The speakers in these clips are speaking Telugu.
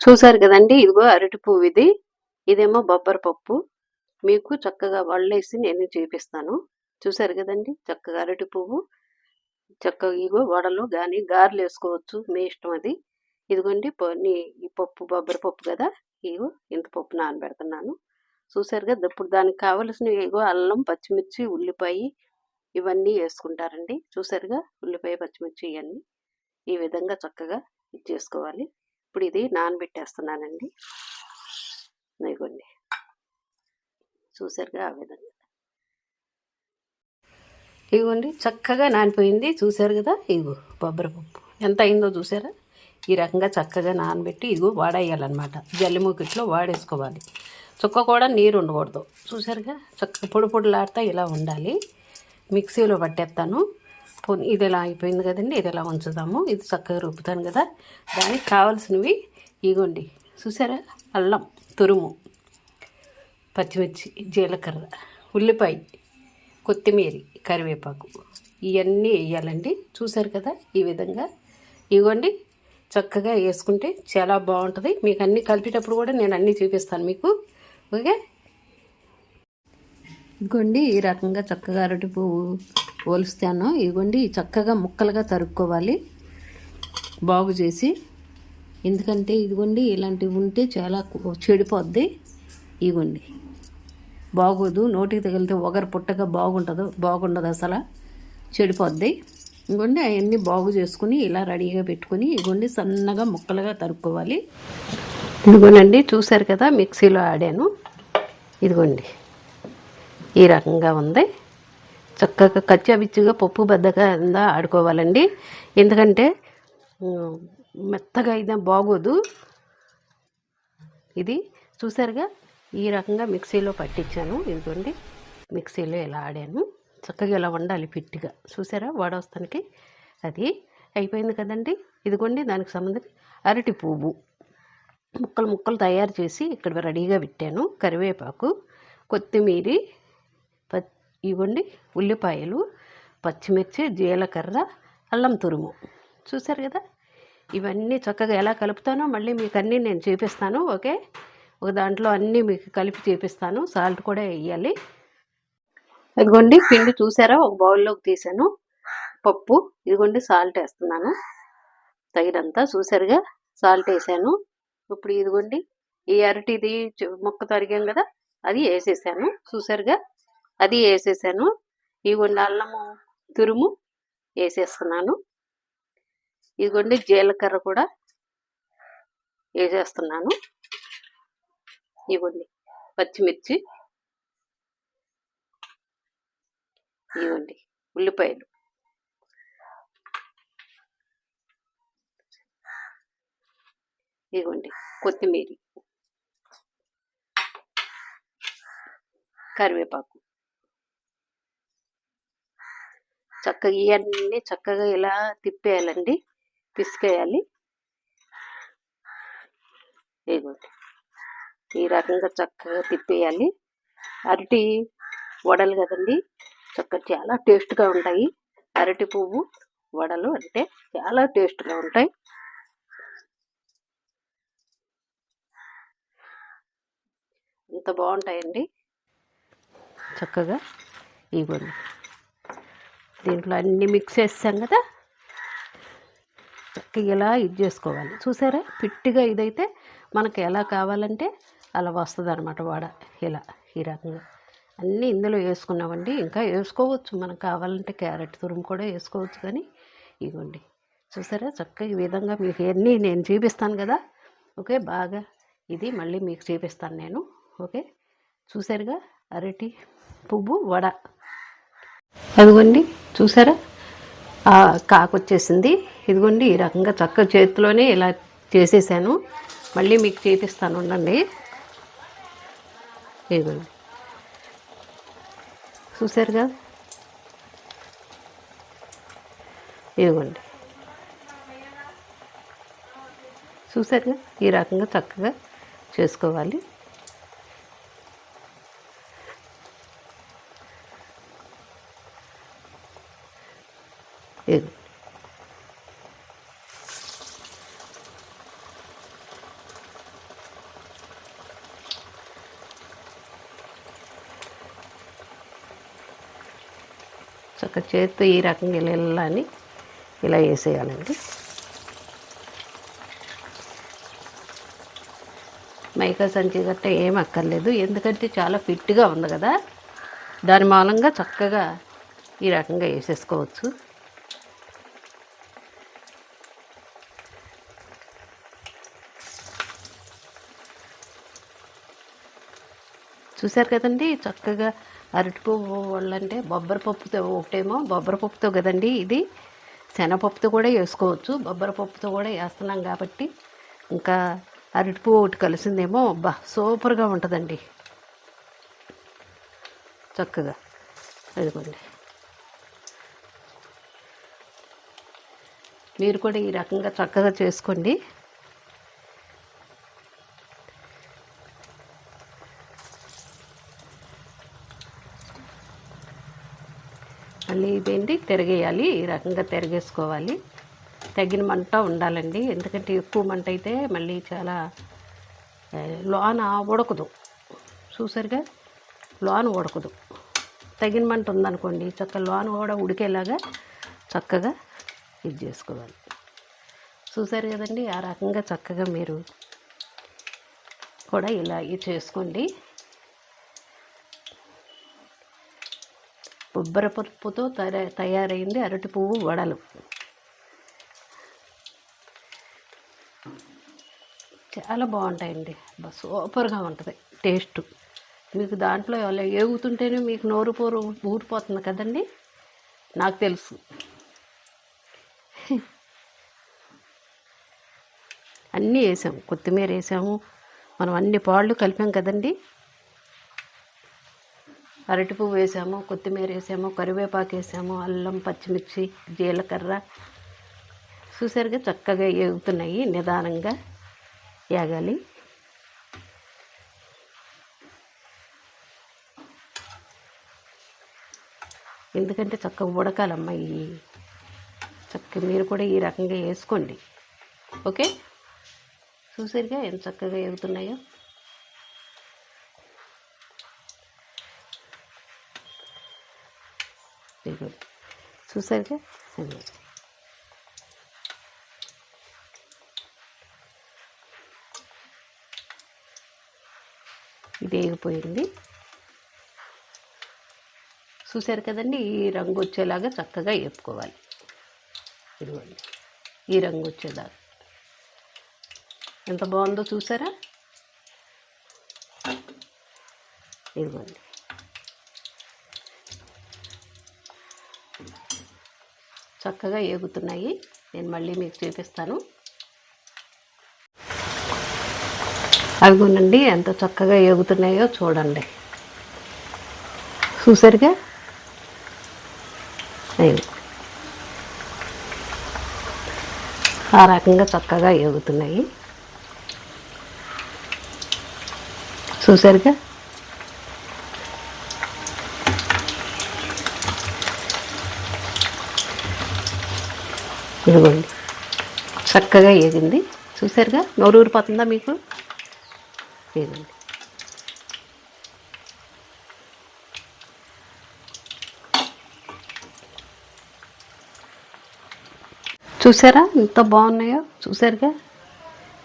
చూసారు కదండి? ఇదిగో అరటి పువ్వు ఇది. ఇదేమో బొబ్బరి పప్పు. మీకు చక్కగా వళ్ళేసి నేను చూపిస్తాను. చూసారు కదండి? చక్కగా అరటి పువ్వు. చక్కగా ఇగో వడలు కానీ గారెలు వేసుకోవచ్చు. మీ ఇష్టం అది. ఇదిగోండి పొన్ని ఈ పప్పు బొబ్బరి పప్పు కదా? ఇగో ఇంత పప్పు నానబెడుతున్నాను. చూసారు కదా? ఇప్పుడు దానికి కావలసిన ఇగో అల్లం పచ్చిమిర్చి ఉల్లిపాయ ఇవన్నీ వేసుకుంటారండి. చూసారుగా ఉల్లిపాయ పచ్చిమిర్చి ఇవన్నీ. ఈ విధంగా చక్కగా ఇది చేసుకోవాలి. ఇప్పుడు ఇది నానబెట్టేస్తున్నానండి. ఇదిగోండి. చూసారుగా ఆ విధంగా. ఇదిగోండి చక్కగా నానిపోయింది. చూసారు కదా? ఇగో బొబ్బరి పప్పు. ఎంత అయిందో చూసారా ఈ రకంగా చక్కగా నానబెట్టి ఇగో వాడేయాలన్నమాట. జల్లిమూకిట్లో వాడేసుకోవాలి. చుక్క కూడా నీరు ఉండకూడదు. చూసారుగా చక్కగా పొడి పొడిలాడుతా ఇలా ఉండాలి. మిక్సీలో పట్టేస్తాను. ఇది ఇలా అయిపోయింది కదండి ఇది ఇలా ఉంచుదాము? ఇది చక్కగా రుబ్బుతాను కదా. దానికి కావాల్సినవి ఇగోండి. చూసారా? అల్లం తురుము పచ్చిమిర్చి జీలకర్ర ఉల్లిపాయ కొత్తిమీర కరివేపాకు. ఇవన్నీ వేయాలండి. చూసారు కదా ఈ విధంగా. ఇవ్వండి చక్కగా వేసుకుంటే చాలా బాగుంటుంది. మీకు అన్నీ కలిపేటప్పుడు కూడా నేను అన్నీ చూపిస్తాను మీకు. ఓకే? ఇదిగోండి ఈ రకంగా చక్కగా అరటి పువ్వు పోలుస్తాను ఇవ్వండి చక్కగా ముక్కలుగా తరుక్కోవాలి. బాగు చేసి ఎందుకంటే ఇదిగోండి ఇలాంటివి ఉంటే చాలా చెడిపోద్ది. ఇగోండి బాగోదు. నోటికి తగిలితే ఒగరు పుట్టగా బాగుంటుంది బాగుండదు అసలు. చెడిపోద్ది. ఇదిగోండి అవన్నీ బాగు చేసుకుని ఇలా రెడీగా పెట్టుకుని ఇగోండి సన్నగా ముక్కలుగా తరుక్కోవాలి. ఇదిగోనండి చూశారు కదా మిక్సీలో ఆడాను. ఇదిగోండి ఈ రకంగా ఉంది. చక్కగా కచ్చాబిచ్చుగా పప్పు బద్దగా ఉందా ఆడుకోవాలండి. ఎందుకంటే మెత్తగా అయితే బాగోదు. ఇది చూసారుగా? ఈ రకంగా మిక్సీలో పట్టించాను. ఇదిగోండి మిక్సీలో ఇలా ఆడాను. చక్కగా ఇలా వండాలి ఫిట్గా చూసారా? వాడవస్తానికి అది అయిపోయింది కదండి. ఇదిగోండి దానికి సంబంధించి అరటి పువ్వు ముక్కలు ముక్కలు తయారు చేసి ఇక్కడ రెడీగా పెట్టాను. కరివేపాకు కొత్తిమీర ఇవ్వండి. ఉల్లిపాయలు పచ్చిమిర్చి జీలకర్ర అల్లం తురుము. చూసారు కదా? ఇవన్నీ చక్కగా ఎలా కలుపుతానో మళ్ళీ మీకు అన్నీ నేను చూపిస్తాను ఓకే? ఒక దాంట్లో అన్నీ మీకు కలిపి చూపిస్తాను. సాల్ట్ కూడా వేయాలి. ఇదిగోండి పిండి చూసారా? ఒక బౌల్లోకి తీసాను. పప్పు ఇదిగోండి సాల్ట్ వేస్తున్నాను. తగినంత చూసారుగా? సాల్ట్ వేసాను. ఇప్పుడు ఇదిగోండి ఈ అరటిది మొక్క ముక్క తరిగాం కదా? అది వేసేసాను. చూసారుగా? అది వేసేసాను. ఇదిగోండి అల్లము తురుము వేసేస్తున్నాను. ఇదిగోండి జీలకర్ర కూడా వేసేస్తున్నాను. ఇవ్వండి పచ్చిమిర్చి ఇవ్వండి ఉల్లిపాయలు. ఇవ్వండి కొత్తిమీర కరివేపాకు. చక్కగా ఇవన్నీ చక్కగా ఇలా తిప్పేయాలండి. పిసికేయాలి. ఇదిగోండి ఈ రకంగా చక్కగా తిప్పేయాలి. అరటి వడలు కదండి. చక్కగా చాలా టేస్ట్గా ఉంటాయి. అరటి పువ్వు వడలు అంటే చాలా టేస్ట్గా ఉంటాయి. ఇంత బాగుంటాయండి. చక్కగా ఇవ్వండి దీంట్లో అన్ని మిక్స్ చేస్తాం కదా. చక్కగా ఇలా ఇది చేసుకోవాలి. చూసారా? పిట్టిగా ఇదైతే మనకు ఎలా కావాలంటే అలా వస్తుంది అనమాట వాడ. ఇలా ఈ రకంగా. అన్నీ ఇందులో వేసుకున్నామండి. ఇంకా వేసుకోవచ్చు. మనకు కావాలంటే క్యారెట్ తురుము కూడా వేసుకోవచ్చు కానీ ఇవ్వండి. చూసారా? చక్కగా ఈ విధంగా మీకు అన్నీ నేను చూపిస్తాను కదా. ఓకే? బాగా ఇది మళ్ళీ మీకు చూపిస్తాను నేను. ఓకే? చూసారుగా? అరటి పువ్వు వడ. అదిగోండి. చూసారా? ఆ కాకు వచ్చేసింది ఇదిగోండి ఈ రకంగా చక్క చేతిలోనే ఇలా చేసేసాను. మళ్ళీ మీకు చేపిస్తాను ఉండండి. ఇదిగోండి. చూసారుగా? ఇదిగోండి. చూసారుగా? ఈ రకంగా చక్కగా చేసుకోవాలి ఇది చక్కగా చేతితో ఈ రకంగా ఇలా ఇలా అని ఇలా వేసేయాలండి. మైకా సంచి గట్ట ఏం అక్కర్లేదు ఎందుకంటే చాలా ఫిట్గా ఉంది కదా. దాని మూలంగా చక్కగా ఈ రకంగా వేసేసుకోవచ్చు. చూశారు కదండి చక్కగా అరటిపువ్వు వాళ్ళంటే బొబ్బరి పప్పుతో ఒకటేమో బొబ్బరి పప్పుతో కదండి ఇది. శనగపప్పుతో కూడా వేసుకోవచ్చు. బొబ్బరి పప్పుతో కూడా వేస్తున్నాం కాబట్టి ఇంకా అరటిపువ్వు ఒకటి కలిసిందేమో. బా సూపర్గా ఉంటుందండి. చక్కగా. అదిగోండి మీరు కూడా ఈ రకంగా చక్కగా చేసుకోండి మళ్ళీ ఇదేంటి తిరగేయాలి ఈ రకంగా తిరగేసుకోవాలి. తగిన మంట ఉండాలండి. ఎందుకంటే ఎక్కువ మంట అయితే మళ్ళీ చాలా లోన ఉడకదు చూసారుగా? లోన ఉడకదు తగిన మంట ఉందనుకోండి చక్కగా లోన కూడా ఉడికేలాగా చక్కగా ఇది చేసుకోవాలి. చూసారు కదండి? ఆ రకంగా చక్కగా మీరు కూడా ఇలా ఇది చేసుకోండి. కొబ్బరి పప్పుతో తయారైంది అరటి పువ్వు వడలు. చాలా బాగుంటాయండి. సూపర్గా ఉంటుంది. టేస్ట్. మీకు దాంట్లో ఏగుతుంటేనే మీకు నోరు పోరు ఊరిపోతుంది కదండి? నాకు తెలుసు. అన్నీ వేసాము. కొత్తిమీర వేసాము. మనం అన్ని పాళ్ళు కలిపాం కదండి? అరటి పువ్వు వేసాము కొత్తిమీర వేసాము కరివేపాకు వేసాము అల్లం పచ్చిమిర్చి జీలకర్ర. చూసారుగా చక్కగా ఎగుతున్నాయి నిదానంగా ఏగాలి ఎందుకంటే చక్కగా ఉడకాలమ్మా ఈ చక్కగా మీరు కూడా ఈ రకంగా వేసుకోండి. ఓకే? చూసారుగా ఎంత చక్కగా ఎగుతున్నాయో. ఇదిగో. చూసారుగా అది. ఇది వేగిపోయింది. చూసారు కదండి ఈ రంగు వచ్చేలాగా చక్కగా వేపుకోవాలి ఇదిగోండి. ఈ రంగు వచ్చేదాకా ఎంత బాగుందో చూసారా? ఇదిగోండి. చక్కగా ఏగుతున్నాయి. నేను మళ్ళీ మీకు చూపిస్తాను. అవిగోనండి ఎంత చక్కగా ఏగుతున్నాయో చూడండి. చూసారుగా? అయ్యి. ఆ రకంగా చక్కగా ఏగుతున్నాయి. చూసారుగా? ఇదిగోండి. చక్కగా ఏగింది. చూసారుగా నోరు ఊరిపోతుందా మీకు? ఏదండి చూసారా ఎంత బాగున్నాయో? చూసారుగా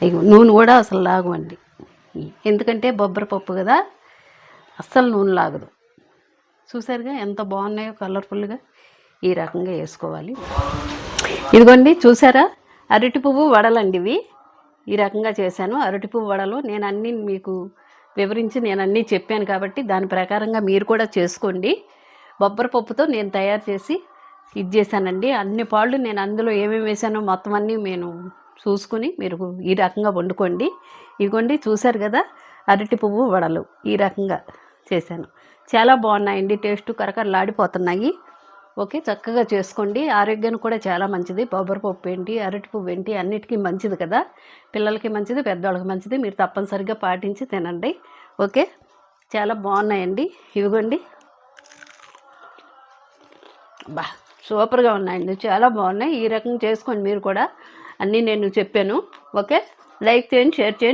అయ్యో నూనె కూడా అసలు లాగవండి. ఎందుకంటే బొబ్బరి పప్పు కదా? అస్సలు నూనె లాగదు. చూసారుగా ఎంత బాగున్నాయో కలర్ఫుల్గా ఈ రకంగా వేసుకోవాలి. ఇదిగోండి చూసారా? అరటి పువ్వు వడలండి ఇవి. ఈ రకంగా చేశాను. అరటి పువ్వు వడలు నేను అన్నీ మీకు వివరించి నేను అన్నీ చెప్పాను కాబట్టి దాని ప్రకారంగా మీరు కూడా చేసుకోండి. బొబ్బరి పప్పుతో నేను తయారు చేసి ఇది చేశానండి. అన్ని పాళ్ళు నేను అందులో ఏమేమి వేసానో మొత్తం అన్నీ నేను చూసుకుని మీరు ఈ రకంగా వండుకోండి. ఇదిగోండి చూశారు కదా? అరటి పువ్వు వడలు ఈ రకంగా చేశాను. చాలా బాగున్నాయండి టేస్ట్ కరకరలాడిపోతున్నాయి. ఓకే చక్కగా చేసుకోండి. ఆరోగ్యానికి కూడా చాలా మంచిది. బొబ్బరి పప్పు ఏంటి అరటి పువ్వు ఏంటి అన్నిటికీ మంచిది కదా. పిల్లలకి మంచిది పెద్దవాళ్ళకి మంచిది. మీరు తప్పనిసరిగా పాటించి తినండి. ఓకే చాలా బాగున్నాయండి. ఇవిగోండి. బా సూపర్గా ఉన్నాయండి. చాలా బాగున్నాయి. ఈ రకంగా చేసుకోండి మీరు కూడా. అన్నీ నేను చెప్పాను. ఓకే లైక్ చేయండి షేర్ చేయండి.